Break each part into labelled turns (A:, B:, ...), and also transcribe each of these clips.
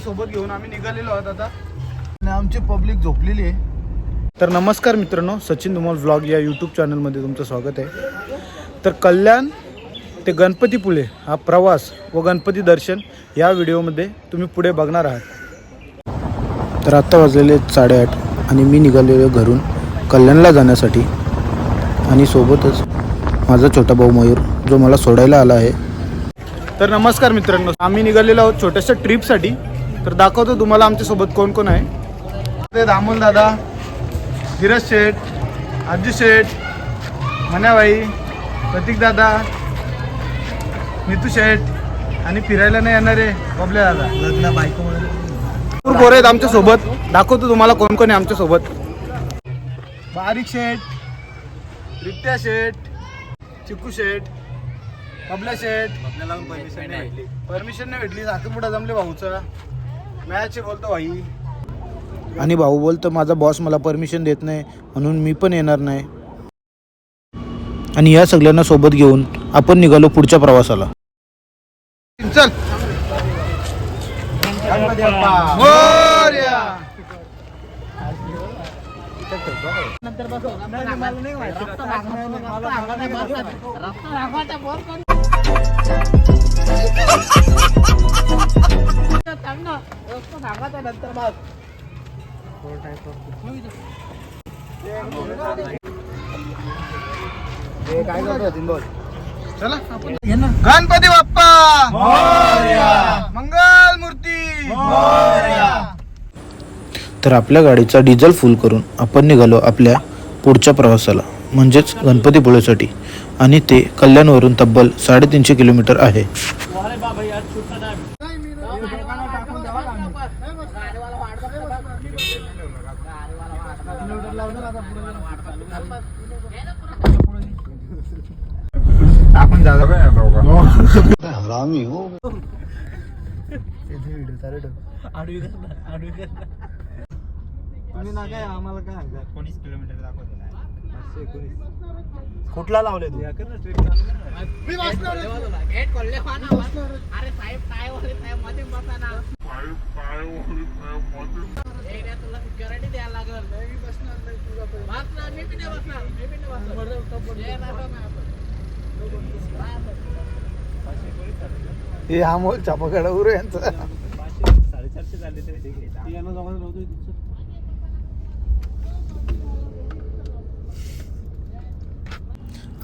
A: सोबत घेऊन आम्ही निघालेलो आहोत आता. आणि आमची पब्लिक झोपलेली आहे. तर नमस्कार मित्रांनो सचिन धुमाल व्लॉग या यूट्यूब चॅनलमध्ये तुमचं स्वागत आहे. तर कल्याण ते गणपतीपुळे हा प्रवास व गणपती दर्शन या व्हिडिओमध्ये तुम्ही पुढे बघणार आहात. तर आत्ता वाजलेले साडेआठ आणि मी निघालेलो घरून कल्याणला जाण्यासाठी. आणि सोबतच माझा छोटा भाऊ मयूर जो मला सोडायला आला आहे. तर नमस्कार मित्रांनो आम्ही निघालेलो आहोत छोट्याशा ट्रिपसाठी. तर दाखवतो तुम्हाला आमच्यासोबत कोण कोण आहे. ते दामोल दादा धीरज शेठ आजू शेठ मनाबाई प्रतीक दादा मितू शेठ आणि फिरायला नाही येणारे बबल्या दादा. लग्न बायको भरपूर पोरं आहेत आमच्यासोबत. दाखवतो तुम्हाला कोण कोण आहे आमच्यासोबत. बारीक शेठ रित्या शेठ चिकू शेठ बबल्या शेठ. परमिशन नाही भेटली. साखरपुडा जमले भाऊचा. मॅच बोलतो भाई. आणि भाऊ बोलतो माझा बॉस मला परमिशन देत नाही म्हणून मी पण येणार नाही. आणि या सगळ्यांना सोबत घेऊन आपण निघालो पुढच्या प्रवासाला. चल. मोरया. हे काय करतो अजून बोल चला आपण गणपती बाप्पा! मंगल मूर्ती! तर आपल्या गाडीचा डिझेल फुल करून आपण निघालो आपल्या पुढच्या प्रवासाला. म्हणजेच गणपतीपुळेसाठी आणि ते कल्याणवरून तब्बल साडेतीनशे किलोमीटर आहे. आपण तुम्ही ना काय आम्हाला काय एकोणीस किलोमीटर दाखवतो कुठला लावले तू? मी बसणार आहे.
B: अरे साहेब काय वगैरे साहेबमध्ये बसा ना ए, रे, तुला सिक्युरिटी द्यायला लागल बसणार मी बी नाही बसणार मी बी नाही बसणार ये ना, बस ना.
A: हे अमोल चापाकडा उरू यांचा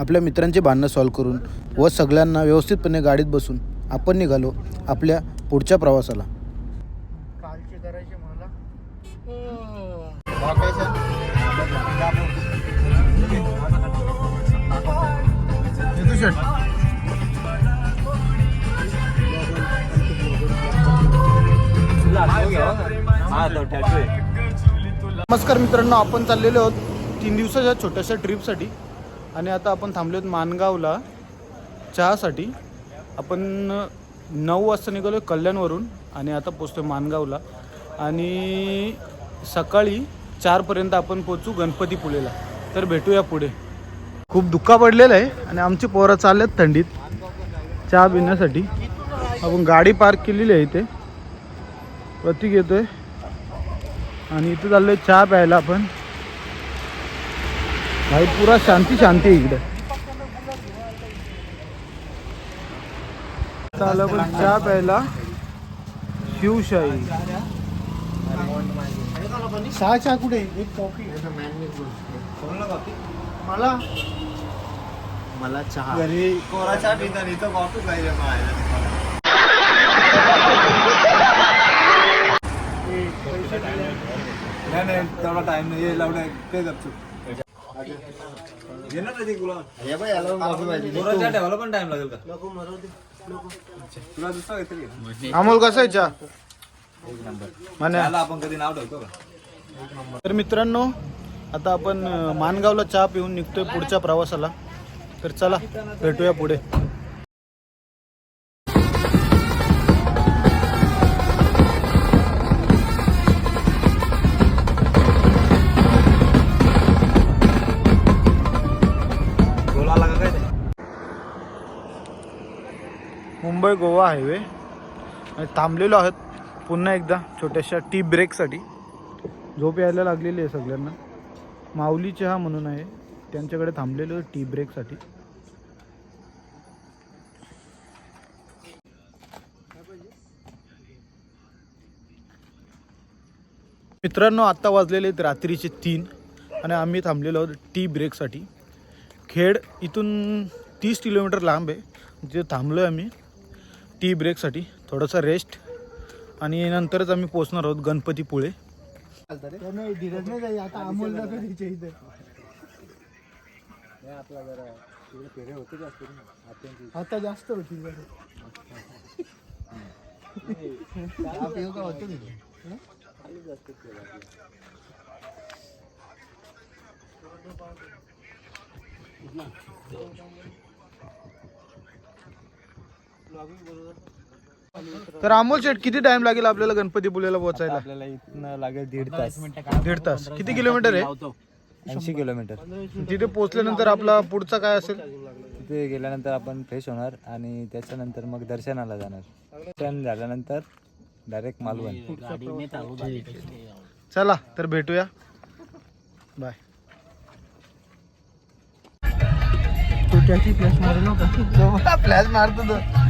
A: आपल्या मित्रांचे भांडणं सॉल्व करून व सगळ्यांना व्यवस्थितपणे गाडीत बसून आपण निघालो आपल्या पुढच्या प्रवासाला. कालची करायची मला नमस्कार मित्रांनो आपण चाललेलो आहोत तीन दिवसाच्या छोट्याशा ट्रिपसाठी आणि आता आपण थांबलो आहोत मानगावला चहासाठी. आपण नऊ वाजता निघालो आहे कल्याणवरून आणि आता पोचतो आहे मानगावला. आणि सकाळी चारपर्यंत आपण पोचू गणपतीपुळेला तर भेटूया पुढे. खूप दुःखा पडलेलं आहे आणि आमची पोरं चालल्यात थंडीत चहा पिण्यासाठी. आपण गाडी पार्क केलेली आहे इथे. प्रतीक येतोय. आणि इथं आहे चहा प्यायला आपण. भाई पुरा शांती शांती इकडे चाललं आपण चहा प्यायला शिवशाही सहा चहा कुठे? एक कॉफी मला?
C: मला चहा.
A: घरी
C: कोरा चहा पिता नाही तर कॉफी पाहिजे नाही नाही तेवढा टाइम नाही. ये लावडा काय करतो घेणार नाही गुलाब हे बाय याला कॉफी पाहिजे कोरा ठेवायला पण टाइम लागेल का तुला दुसरा काहीतरी घे.
A: अमोल कसा आहे चहा? म्हणे
C: त्याला आपण कधी नाव ठेवतो का
A: तर मित्रांनो आता आपण अं, मानगावला चहा पिऊन निघतोय पुढच्या प्रवासाला. तर चला भेटूया पुढे. मुंबई गोवा हायवे. आणि थांबलेलो आहोत पुन्हा एकदा छोट्याशा टी ब्रेकसाठी. झोप यायला लागलेली आहे सगळ्यांना. माऊली चहा म्हणून आहे. त्यांच्याकडे थांबलेलो टी ब्रेकसाठी. मित्रांनो आत्ता वाजलेले आहेत रात्रीचे तीन आणि आम्ही थांबलेलो आहोत टी ब्रेकसाठी. खेड इथून तीस किलोमीटर लांब आहे. तिथे थांबलो आहे आम्ही. टी ब्रेकसाठी थोडासा रेस्ट आणि नंतरच आम्ही पोचणार आहोत गणपतीपुळे
B: आता आता जास्त होती
A: तर अमोल शेट किती टाइम लागेल आपल्याला गणपतीपुळेला पोहोचायला?
C: आपल्याला इथनं लागेल दीड तास.
A: दीड तास. किती किलोमीटर आहे?
C: ऐंशी किलोमीटर.
A: तिथे पोहोचल्यानंतर आपला पुढचा काय असेल?
C: तिथे गेल्यानंतर आपण फ्रेश होणार आणि त्याच्यानंतर मग दर्शनाला जाणार. दर्शन झाल्यानंतर डायरेक्ट मालवण.
A: चला तर भेटूया. बाय
B: फ्लॅश
A: मारतो तो.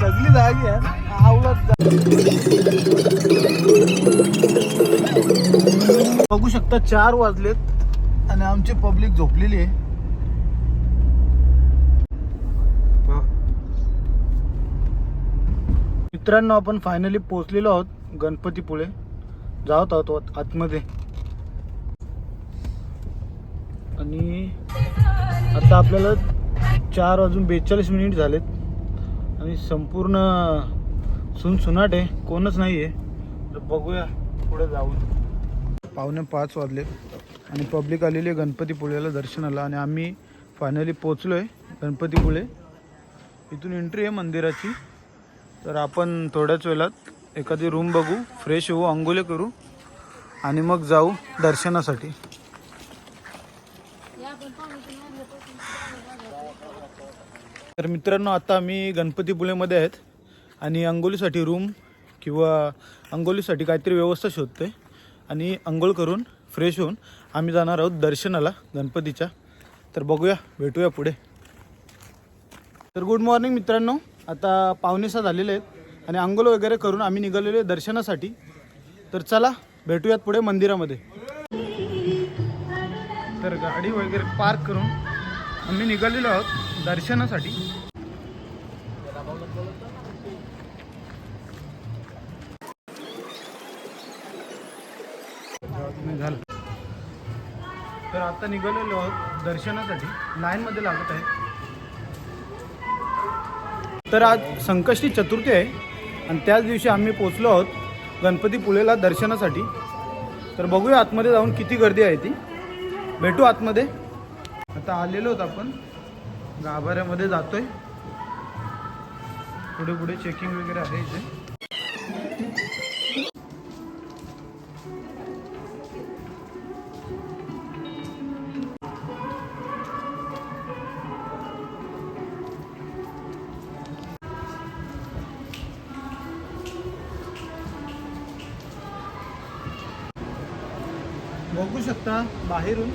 B: सगळी जागी आहे. आवडत
A: बघू शकता चार वाजलेत आणि आमची पब्लिक झोपलेली आहे. मित्रांनो आपण फायनली पोहोचलेलो आहोत गणपतीपुळे. जात आहोत आतमध्ये. आणि आता आपल्याला चार वाजून बेचाळीस मिनिट झालेत. आणि संपूर्ण सुनसुनाट आहे कोणच नाही आहे तर बघूया पुढे जाऊन. पावणे पाच वाजले. आणि पब्लिक आलेली आहे गणपतीपुळेला दर्शनाला. आणि आम्ही फायनली पोचलो आहे गणपतीपुळे इथून एंट्री आहे मंदिराची. तर आपण थोड्याच वेळात एखादी रूम बघू फ्रेश होऊ अंघोळे करू. आणि मग जाऊ दर्शनासाठी. तर मित्रांनो आता आम्ही गणपतीपुळेमध्ये आहेत आणि अंघोलीसाठी रूम किंवा अंघोलीसाठी काहीतरी व्यवस्था शोधते आणि अंघोळ करून फ्रेश होऊन आम्ही जाणार आहोत दर्शनाला गणपतीच्या. तर बघूया भेटूया पुढे. तर गुड मॉर्निंग मित्रांनो आता पाहुणेसा झालेले आहेत आणि अंघोळ वगैरे करून आम्ही निघालेलो आहे दर्शनासाठी. तर चला भेटूयात पुढे मंदिरामध्ये. तर गाडी वगैरे पार्क करून आम्ही निघालेलो आहोत. दर्शनासाठी. झालं तर आता निघालेलो आहोत दर्शनासाठी. लाईनमध्ये लागत आहे. तर आज संकष्टी चतुर्थी आहे. आणि त्याच दिवशी आम्ही पोचलो आहोत गणपतीपुळेला दर्शनासाठी. तर बघूया आतमध्ये जाऊन किती गर्दी आहे ती. भेटू आतमध्ये. आता आलेलो आहोत आपण. गाभाऱ्यामध्ये जातोय. पुढे पुढे चेकिंग वगैरे आहे इथे. बघू शकता बाहेरून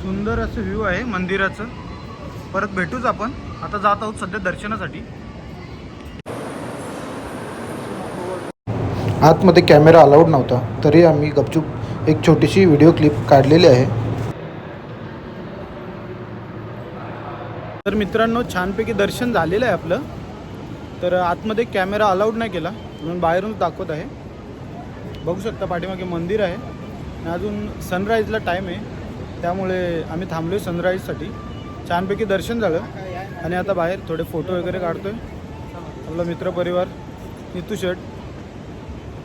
A: सुंदर असं व्ह्यू आहे मंदिराचं. परत भेटूच आपण. आता जात आहोत सध्या दर्शनासाठी. आतमध्ये कॅमेरा अलाउड नव्हता. तरी आम्ही गपचूप एक छोटीशी व्हिडिओ क्लिप काढलेली आहे. तर मित्रांनो छानपैकी दर्शन झालेलं आहे आपलं. तर आतमध्ये कॅमेरा अलाउड नाही केला. म्हणून बाहेरूनच दाखवत आहे. बघू शकता पाठीमागे मंदिर आहे. आणि अजून सनराईजला टाईम आहे. त्यामुळे आम्ही थांबलो आहे सनराईजसाठी छानपैकी दर्शन झालं. आणि आता बाहेर थोडे फोटो वगैरे काढतो आहे आपला मित्रपरिवार नितू शेट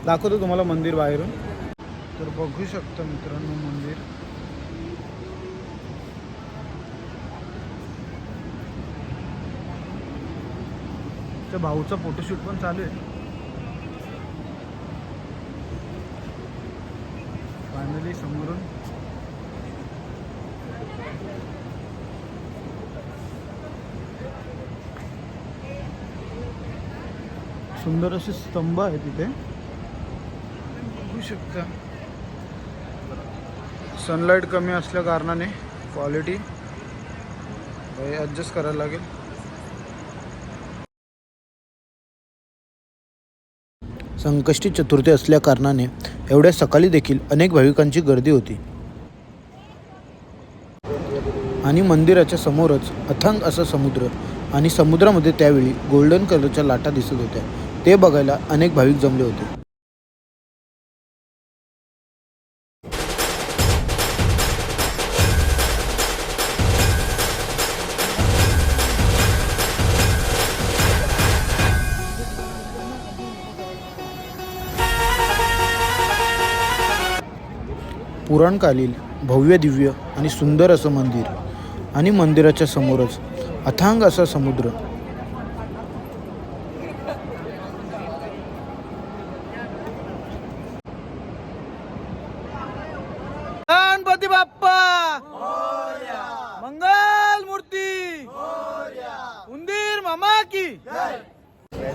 A: दाखवतो तुम्हाला मंदिर बाहेरून. तर बघू शकता मित्रांनो मंदिर. त्या भाऊचा फोटोशूट पण चालू आहे. फायनली समोरून. सुंदर असे स्तंभ आहे तिथे बघू शकता. सनलाईट कमी असल्या कारणाने क्वालिटी ॲडजस्ट करायला लागेल. संकष्टी चतुर्थी असल्या कारणाने एवढ्या सकाळी देखील अनेक भाविकांची गर्दी होती. आणि मंदिराच्या समोरच अथांग असा समुद्र आणि समुद्रामध्ये त्यावेळी गोल्डन कलरच्या लाटा दिसत होत्या. ते बघायला अनेक भाविक जमले होते. पुराणकालीन भव्य दिव्य आणि सुंदर असं मंदिर आणि मंदिराच्या समोरच अथांग असा समुद्र गणपती बाप्पा मंगल मूर्ती उंदीर मामा की?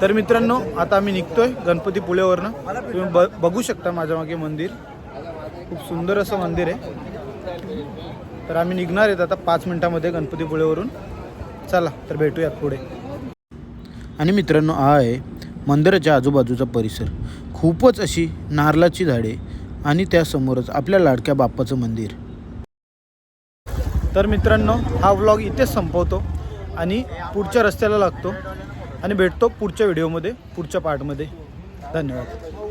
A: तर मित्रांनो आता आम्ही निघतोय गणपती पुळेवरनं. तुम्ही ब बघू शकता माझ्या मागे मंदिर. खूप सुंदर असं मंदिर आहे. तर आम्ही निघणार आहेत आता पाच मिनिटामध्ये गणपतीपुळेवरून चला तर भेटूयात पुढे. आणि मित्रांनो हा आहे मंदिराच्या आजूबाजूचा परिसर. खूपच अशी नारळाची झाडे आणि त्यासमोरच आपल्या लाडक्या बाप्पाचं मंदिर. तर मित्रांनो हा व्लॉग इथेच संपवतो. आणि पुढच्या रस्त्याला लागतो. आणि भेटतो पुढच्या व्हिडिओमध्ये पुढच्या पार्टमध्ये. धन्यवाद.